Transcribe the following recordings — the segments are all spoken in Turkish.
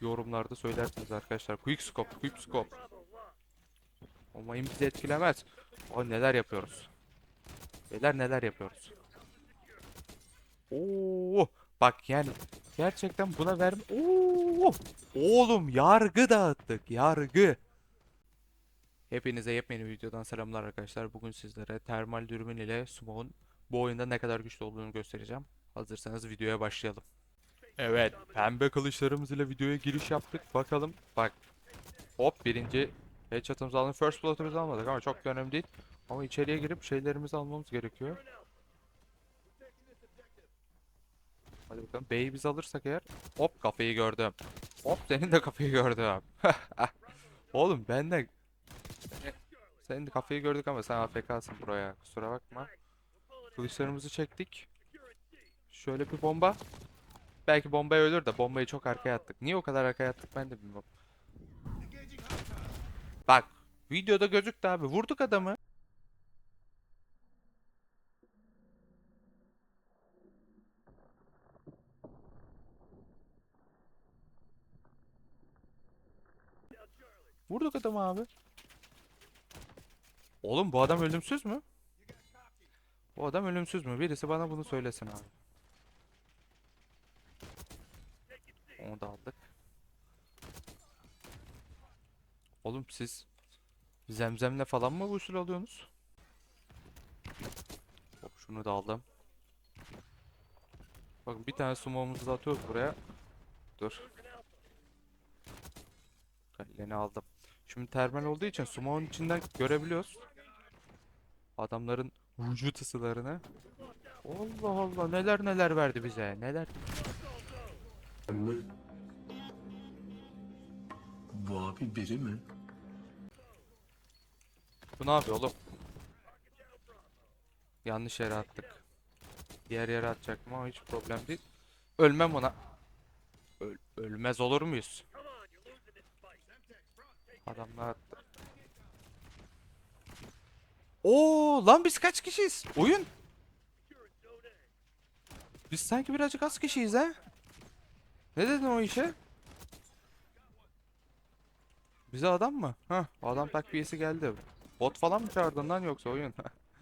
yorumlarda söylersiniz arkadaşlar. Quick scope, quick scope. Umarım bizi etkilemez. O neler yapıyoruz? Neler neler yapıyoruz? Oo, bak yani gerçekten buna verme. Oo, oğlum yargı dağıttık, yargı. Hepinize yepyeni videodan selamlar arkadaşlar. Bugün sizlere termal dürbün ile Smoke'un bu oyunda ne kadar güçlü olduğunu göstereceğim. Hazırsanız videoya başlayalım. Evet, pembe kılıçlarımız ile videoya giriş yaptık. Bakalım, bak. Hop birinci headshot'ımızı aldık. First blood'ımızı almadık ama çok önemli değil. Ama içeriye girip şeylerimizi almamız gerekiyor. Hadi bakalım. B'yi biz alırsak eğer. Hop kafayı gördüm. Hop senin de kafayı gördüm. Oğlum ben de senin de kafayı gördük ama sen AFK'sın buraya. Kusura bakma. Kılıçlarımızı çektik. Şöyle bir bomba. Belki bombaya ölür de bombayı çok arkaya attık. Niye o kadar arkaya attık ben de bilmiyorum. Bak videoda gözüktü abi. Vurduk adamı. Vurduk adamı abi. Oğlum bu adam ölümsüz mü? Bu adam ölümsüz mü? Birisi bana bunu söylesin abi. Onu da aldık. Oğlum siz zemzemle falan mı usul alıyorsunuz? Hop şunu da aldım. Bakın bir tane sumo'umuzu da atıyoruz buraya. Dur. Kaleni aldım. Şimdi termal olduğu için sumo'nun içinden görebiliyoruz. Adamların vücut ısılarını. Allah Allah neler neler verdi bize. Neler. Mi? Bu abi biri mi? Bu ne yapıyor oğlum? Yanlış yere attık. Diğer yere atacaktım ama hiç problem değil. Ölmem ona. Öl- ölmez olur muyuz? Adamlar attı. Oo lan biz kaç kişiyiz? Oyun. Biz sanki birazcık az kişiyiz ha? Ne dedin o işe? Bize adam mı? Hah, adam takviyesi geldi. Bot falan mı çağırdın lan yoksa oyun?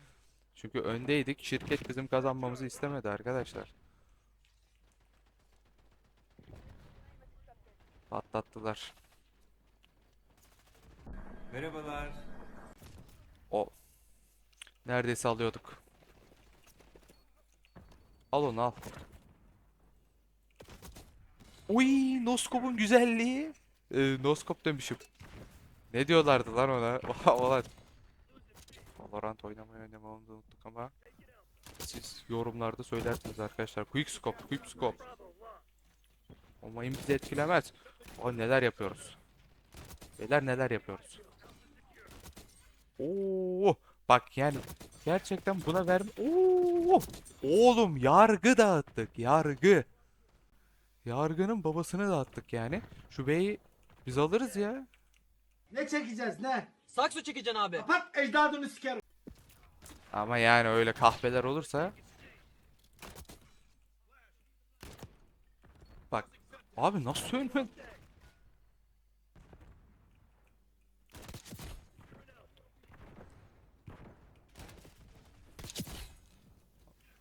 Çünkü öndeydik. Şirket bizim kazanmamızı istemedi arkadaşlar. Patlattılar. Merhabalar. O. Neredeyse alıyorduk. Al onu al. Uy, noskopun güzelliği. Ee, noskop demişim. Ne diyorlardı lan ona? Ulan. Valorant oynamayı oynamayı da unuttuk ama siz yorumlarda söylersiniz arkadaşlar. Quick scope, quick scope. Umarım bizi etkilemez. O neler yapıyoruz? Neler neler yapıyoruz? Oo, bak yani gerçekten buna verme. Oo, oğlum yargı dağıttık, yargı. Yargının babasını dağıttık yani. Şu beyi biz alırız ya. Ne çekeceğiz ne? Sakso çekeceksin abi. Kapat ecdadını sikerim. Ama yani öyle kahpeler olursa. Bak. Abi nasıl ölmedi?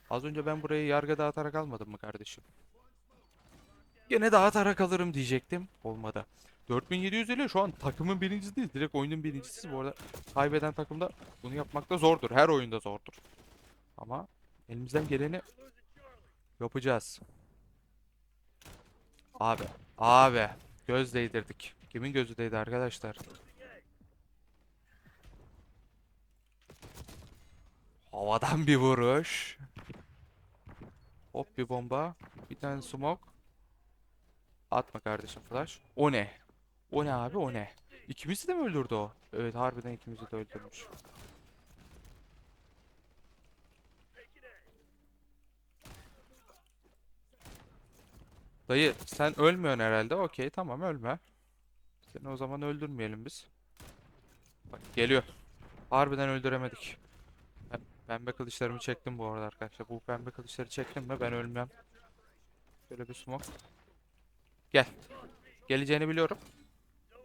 Az önce ben burayı yargı dağıtarak almadım mı kardeşim? Gene dağıtarak alırım diyecektim. Olmadı. 4700 ile şu an takımın birincisi değil. Direkt oyunun birincisi. Bu arada kaybeden takımda bunu yapmak da zordur. Her oyunda zordur. Ama elimizden geleni yapacağız. Abi. Abi. Göz değdirdik. Kimin gözü değdi arkadaşlar? Havadan bir vuruş. Hop bir bomba. Bir tane smoke. Atma kardeşim flash. O ne? O ne abi o ne? İkimizi de mi öldürdü o? Evet harbiden ikimizi de öldürmüş. Dayı sen ölmüyorsun herhalde. Okey tamam ölme. Seni o zaman öldürmeyelim biz. Bak geliyor. Harbiden öldüremedik. Ben pembe kılıçlarımı çektim bu arada arkadaşlar. Bu pembe kılıçları çektim mi ben ölmem. Şöyle bir smoke. Gel. Geleceğini biliyorum.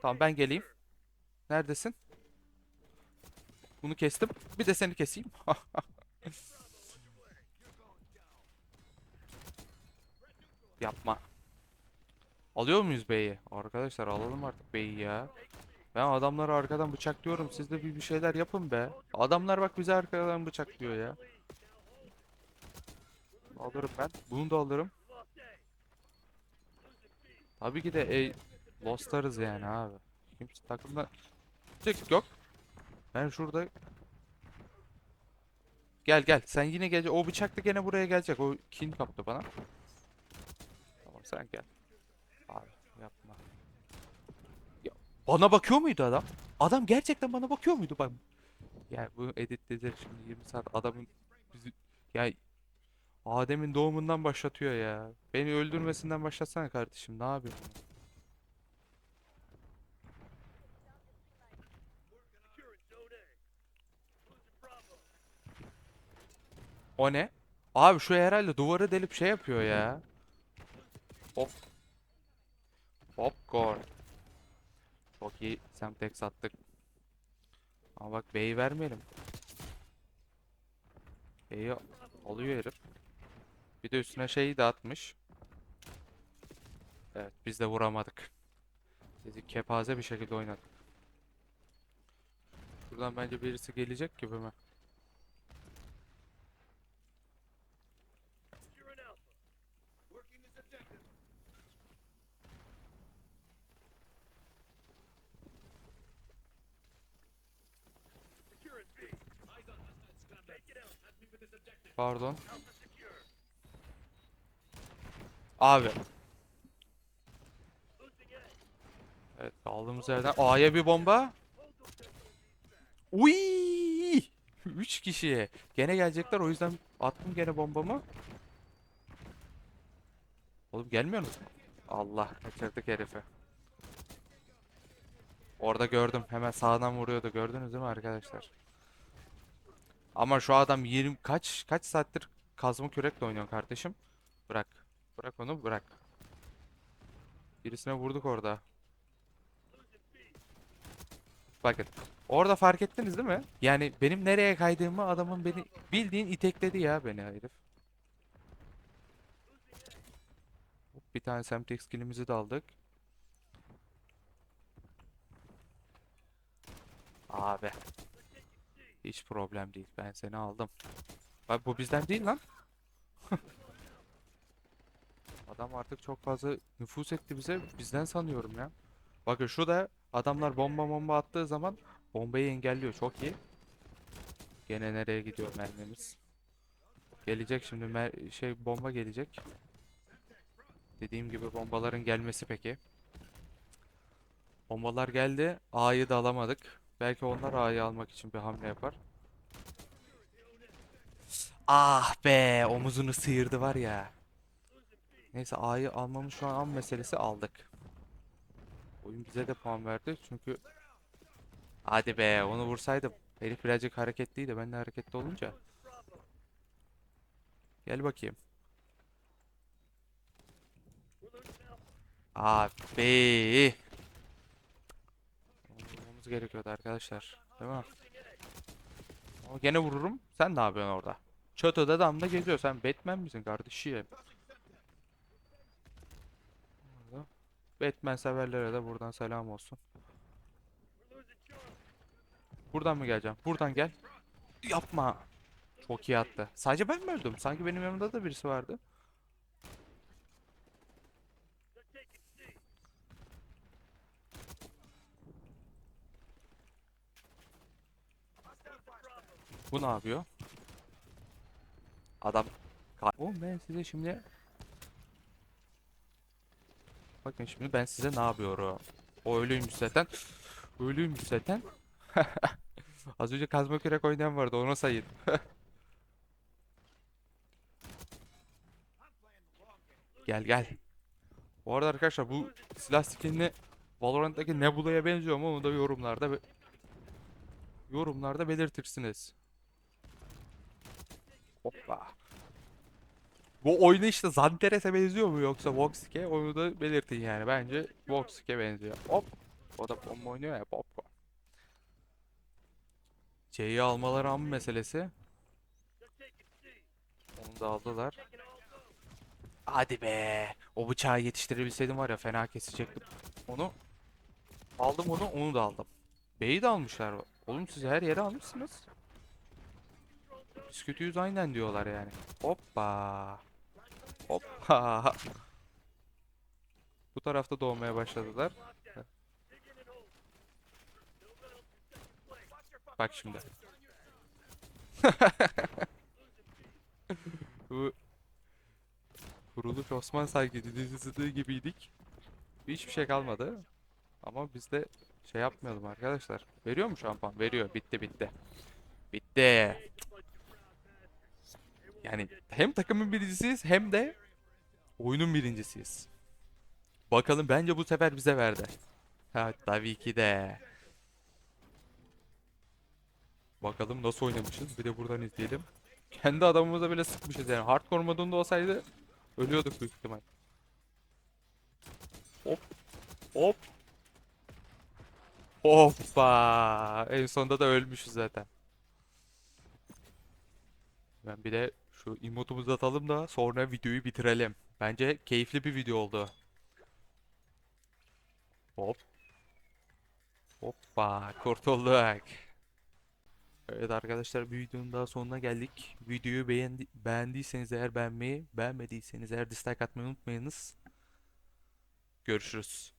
Tamam ben geleyim. Neredesin? Bunu kestim. Bir de seni keseyim. Yapma. Alıyor muyuz beyi? Arkadaşlar alalım artık beyi ya. Ben adamları arkadan bıçaklıyorum. Siz de bir, bir şeyler yapın be. Adamlar bak bizi arkadan bıçaklıyor ya. Alırım ben. Bunu da alırım. Tabii ki de e, Lost'larız yani abi. Kimse takımda tık yok. Ben şurada Gel gel. Sen yine gel. O bıçak da gene buraya gelecek. O kin kaptı bana. Tamam sen gel. Abi yapma. Ya, bana bakıyor muydu adam? Adam gerçekten bana bakıyor muydu bak? Ya bu editledir şimdi 20 saat adamın bizi ya Adem'in doğumundan başlatıyor ya. Beni öldürmesinden başlatsana kardeşim. Ne yapıyorsun? O ne? Abi şu herhalde duvarı delip şey yapıyor ya. Hop. Popcorn. Çok iyi. Semtex attık. Ama bak B'yi vermeyelim. B'yi alıyor herif. Bir de üstüne şeyi de atmış. Evet biz de vuramadık. Bizi kepaze bir şekilde oynadık. Buradan bence birisi gelecek gibi mi? Pardon. Abi. Evet kaldığımız yerden A'ya bir bomba. Uy! 3 kişiye. Gene gelecekler o yüzden attım gene bombamı. Oğlum gelmiyor musun? Allah kaçırdık herifi. Orada gördüm. Hemen sağdan vuruyordu. Gördünüz değil mi arkadaşlar? Ama şu adam 20 kaç kaç saattir kazma kürekle oynuyor kardeşim. Bırak. Bırak onu bırak. Birisine vurduk orada. Bakın. Orada fark ettiniz değil mi? Yani benim nereye kaydığımı adamın beni bildiğin itekledi ya beni herif. Bir tane Semtex killimizi de aldık. Abi. Hiç problem değil. Ben seni aldım. Bak bu bizden değil lan. Adam artık çok fazla nüfus etti bize. Bizden sanıyorum ya. Bakın şu da adamlar bomba bomba attığı zaman bombayı engelliyor. Çok iyi. Gene nereye gidiyor mermimiz? Gelecek şimdi mer- şey bomba gelecek. Dediğim gibi bombaların gelmesi peki. Bombalar geldi. A'yı da alamadık. Belki onlar A'yı almak için bir hamle yapar. Ah be, omuzunu sıyırdı var ya. Neyse A'yı almamız şu an an meselesi aldık. Oyun bize de puan verdi çünkü Hadi be onu vursaydım. Herif birazcık hareketliydi. Ben de hareketli olunca. Gel bakayım. Abi. Vurmamız gerekiyordu arkadaşlar. Değil mi? Ama gene vururum. Sen ne yapıyorsun orada? Çatıda damda geziyor. Sen Batman misin kardeşim? Orada. Batman severlere de buradan selam olsun. Buradan mı geleceğim? Buradan gel. Yapma. Çok iyi attı. Sadece ben mi öldüm? Sanki benim yanımda da birisi vardı. Bu ne yapıyor? Adam Oğlum ben size şimdi Bakın şimdi ben size ne yapıyorum? O ölüymüş zaten. Ölüymüş zaten. Az önce kazma kürek oynayan vardı ona sayın. Gel gel. Bu arada arkadaşlar bu silah skinini Valorant'taki Nebula'ya benziyor mu onu da yorumlarda yorumlarda belirtirsiniz. Hoppa. Bu oyunu işte Zanteres'e benziyor mu yoksa Voxic'e onu da belirtin yani. Bence Voxic'e benziyor. Hop. O da bomba oynuyor ya popcorn. C'yi almaları an meselesi. Onu da aldılar. Hadi be. O bıçağı yetiştirebilseydim var ya fena kesecektim. Onu aldım onu, onu da aldım. B'yi de almışlar. Oğlum siz her yere almışsınız. Biz kötüyüz aynen diyorlar yani. Hoppa. Hoppa. Bu tarafta doğmaya başladılar. Bak şimdi. Bu Kuruluş Osman sanki dizisi gibiydik. Hiçbir şey kalmadı. Ama biz de şey yapmayalım arkadaşlar. Veriyor mu şampuan? Veriyor. Bitti bitti. Bitti. Yani hem takımın birincisiyiz hem de oyunun birincisiyiz. Bakalım bence bu sefer bize verdi. Ha tabii ki de. Bakalım nasıl oynamışız. Bir de buradan izleyelim. Kendi adamımıza bile sıkmışız yani. Hardcore modunda olsaydı ölüyorduk büyük ihtimal. Hop. Hop. Hoppa. En sonunda da ölmüşüz zaten. Ben bir de şu emotumuzu atalım da sonra videoyu bitirelim. Bence keyifli bir video oldu. Hop. Hoppa. Kurtulduk. Evet arkadaşlar bir videonun daha sonuna geldik. Videoyu beğendi beğendiyseniz eğer beğenmeyi, beğenmediyseniz eğer dislike atmayı unutmayınız. Görüşürüz.